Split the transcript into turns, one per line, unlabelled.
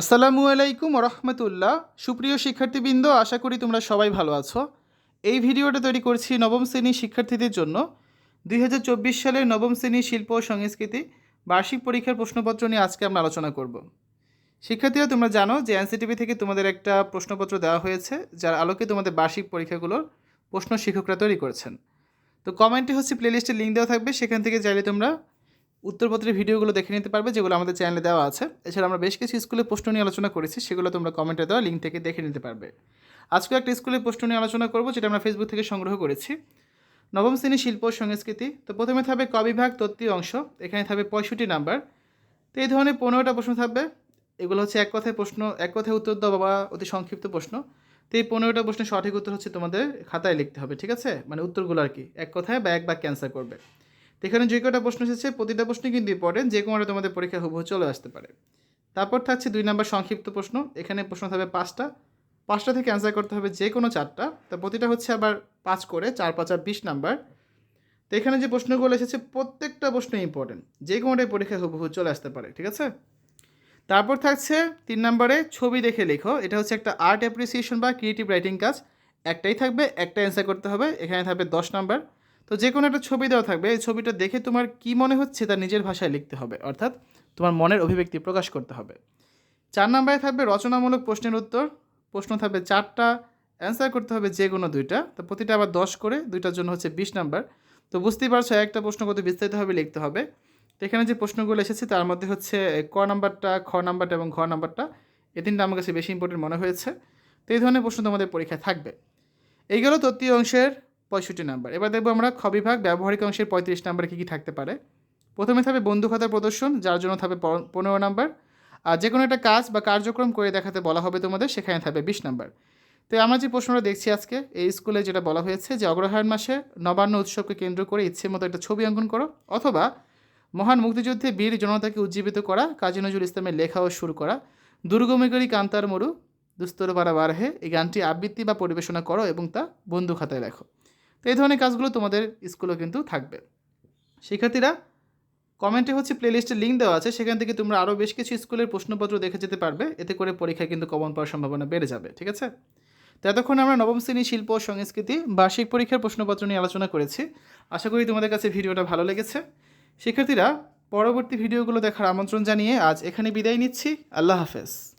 আসসালামু আলাইকুম রহমতুল্লাহ সুপ্রিয় শিক্ষার্থীবৃন্দ, আশা করি তোমরা সবাই ভালো আছো। এই ভিডিওটা তৈরি করছি নবম শ্রেণির শিক্ষার্থীদের জন্য। দুই হাজার চব্বিশ সালের নবম শ্রেণির শিল্প ও সংস্কৃতি বার্ষিক পরীক্ষার প্রশ্নপত্র নিয়ে আজকে আমরা আলোচনা করব। শিক্ষার্থীরা, তোমরা জানো যে এনসিটিভি থেকে তোমাদের একটা প্রশ্নপত্র দেওয়া হয়েছে, যার আলোকে তোমাদের বার্ষিক পরীক্ষাগুলোর প্রশ্ন শিক্ষকরা তৈরি করেছেন। তো কমেন্টে হচ্ছে প্লেলিস্টের লিঙ্ক দেওয়া থাকবে, সেখান থেকে চাইলে তোমরা উত্তরপত্রের ভিডিওগুলো দেখে নিতে পারবে, যেগুলো আমাদের চ্যানেলে দেওয়া আছে। এছাড়া আমরা বেশ কিছু স্কুলের প্রশ্ন নিয়ে আলোচনা করেছি, সেগুলো তোমরা কমেন্টে দেওয়া লিঙ্ক থেকে দেখে নিতে পারবে। আজকে একটা স্কুলের প্রশ্ন নিয়ে আলোচনা করব, যেটা আমরা ফেসবুক থেকে সংগ্রহ করেছি। নবম শ্রেণি শিল্প সংস্কৃতি। তো প্রথমে থাকবে কবিভাগ তত্ত্বীয় অংশ, এখানে থাকবে পঁয়ষট্টি নাম্বার। তো এই ধরনের পনেরোটা প্রশ্ন থাকবে। এগুলো হচ্ছে এক কথায় প্রশ্ন, এক কথায় উত্তর দেওয়া বা অতি সংক্ষিপ্ত প্রশ্ন। তো এই পনেরোটা প্রশ্নের সঠিক উত্তর হচ্ছে তোমাদের খাতায় লিখতে হবে, ঠিক আছে? মানে উত্তরগুলো আর কি, এক কথায় বা এক বাক্যে ক্যান্সার করবে। এখানে যে কটা প্রশ্ন এসেছে, প্রতিটা প্রশ্নই কিন্তু ইম্পর্টেন্ট যে কোনোটা তোমাদের পরীক্ষা হুবহু চলে আসতে পারে। তারপর থাকছে দুই নম্বর সংক্ষিপ্ত প্রশ্ন, এখানে প্রশ্ন থাকবে পাঁচটা। পাঁচটা থেকে অ্যান্সার করতে হবে যে কোনো চারটা। তো প্রতিটা হচ্ছে আবার পাঁচ করে, চার পাঁচ আর বিশ নাম্বার। তো এখানে যে প্রশ্নগুলো এসেছে, প্রত্যেকটা প্রশ্ন ইম্পর্টেন্ট যে কোনোটাই পরীক্ষা হুবহু চলে আসতে পারে, ঠিক আছে? তারপর থাকছে তিন নম্বরে, ছবি দেখে লেখো, এটা হচ্ছে একটা আর্ট অ্যাপ্রিসিয়েশন বা ক্রিয়েটিভ রাইটিং কাজ। একটাই থাকবে, একটা অ্যান্সার করতে হবে, এখানে থাকবে দশ নাম্বার। তো যে কোনো একটা ছবি দেওয়া থাকবে, এই ছবিটা দেখে তোমার কি মনে হচ্ছে তা নিজের ভাষায় লিখতে হবে, অর্থাৎ তোমার মনের অভিব্যক্তি প্রকাশ করতে হবে। চার নম্বরে থাকবে রচনামূলক প্রশ্নের উত্তর, প্রশ্ন থাকবে চারটা অ্যান্সার করতে হবে যে কোনো দুইটা, তো প্রতিটা আবার দশ করে, দুইটার জন্য হচ্ছে বিশ নাম্বার। তো বুঝতেই পারছ, একটা প্রশ্ন কত বিস্তারিতভাবে লিখতে হবে। তো এখানে যে প্রশ্নগুলো এসেছে, তার মধ্যে হচ্ছে ক নাম্বারটা, খ নাম্বারটা এবং ঘ নাম্বারটা এই তিনটা আমার কাছে বেশি ইম্পর্টেন্ট মনে হয়েছে। তো এই ধরনের প্রশ্ন তোমাদের পরীক্ষায় থাকবে। এইগুলো তত্ত্বীয় অংশের পঁয়ষট্টি নাম্বার। এবার দেখব আমরা খ বিভাগ, ব্যবহারিক অংশের পঁয়ত্রিশ নাম্বারে কী কী থাকতে পারে। প্রথমে থাকবে বন্ধু খাতার প্রদর্শন, যার জন্য থাকবে পনেরো নাম্বার। আর যে কোনো একটা কাজ বা কার্যক্রম করে দেখাতে বলা হবে তোমাদের, সেখানে থাকবে বিশ নাম্বার। তো আমরা যে প্রশ্নটা দেখছি আজকে, এই স্কুলে যেটা বলা হয়েছে যে অগ্রহায়ণ মাসে নবান্ন উৎসবকে কেন্দ্র করে ইচ্ছে মতো একটা ছবি অঙ্কন করো, অথবা মহান মুক্তিযুদ্ধে বীর জনতাকে উজ্জীবিত করা, কাজী নজরুল ইসলামের লেখা ও সুর করা দুর্গমেগরী কান্তার মরু দুস্তর বারা বারহে, এই গানটি আবৃত্তি বা পরিবেশনা করো এবং তা বন্ধু খাতায় লেখো। তো এই ধরনের কাজগুলো তোমাদের স্কুলেও কিন্তু থাকবে। শিক্ষার্থীরা, কমেন্টে হচ্ছে প্লেলিস্টের লিঙ্ক দেওয়া আছে, সেখান থেকে তোমরা আরও বেশ কিছু স্কুলের প্রশ্নপত্র দেখে যেতে পারবে, এতে করে পরীক্ষায় কিন্তু কমন পাওয়ার সম্ভাবনা বেড়ে যাবে, ঠিক আছে? তো এতক্ষণ আমরা নবম শ্রেণি শিল্প ও সংস্কৃতি বার্ষিক পরীক্ষার প্রশ্নপত্র নিয়ে আলোচনা করেছি। আশা করি তোমাদের কাছে ভিডিওটা ভালো লেগেছে। শিক্ষার্থীরা, পরবর্তী ভিডিওগুলো দেখার আমন্ত্রণ জানিয়ে আজ এখানে বিদায় নিচ্ছি। আল্লাহ হাফেজ।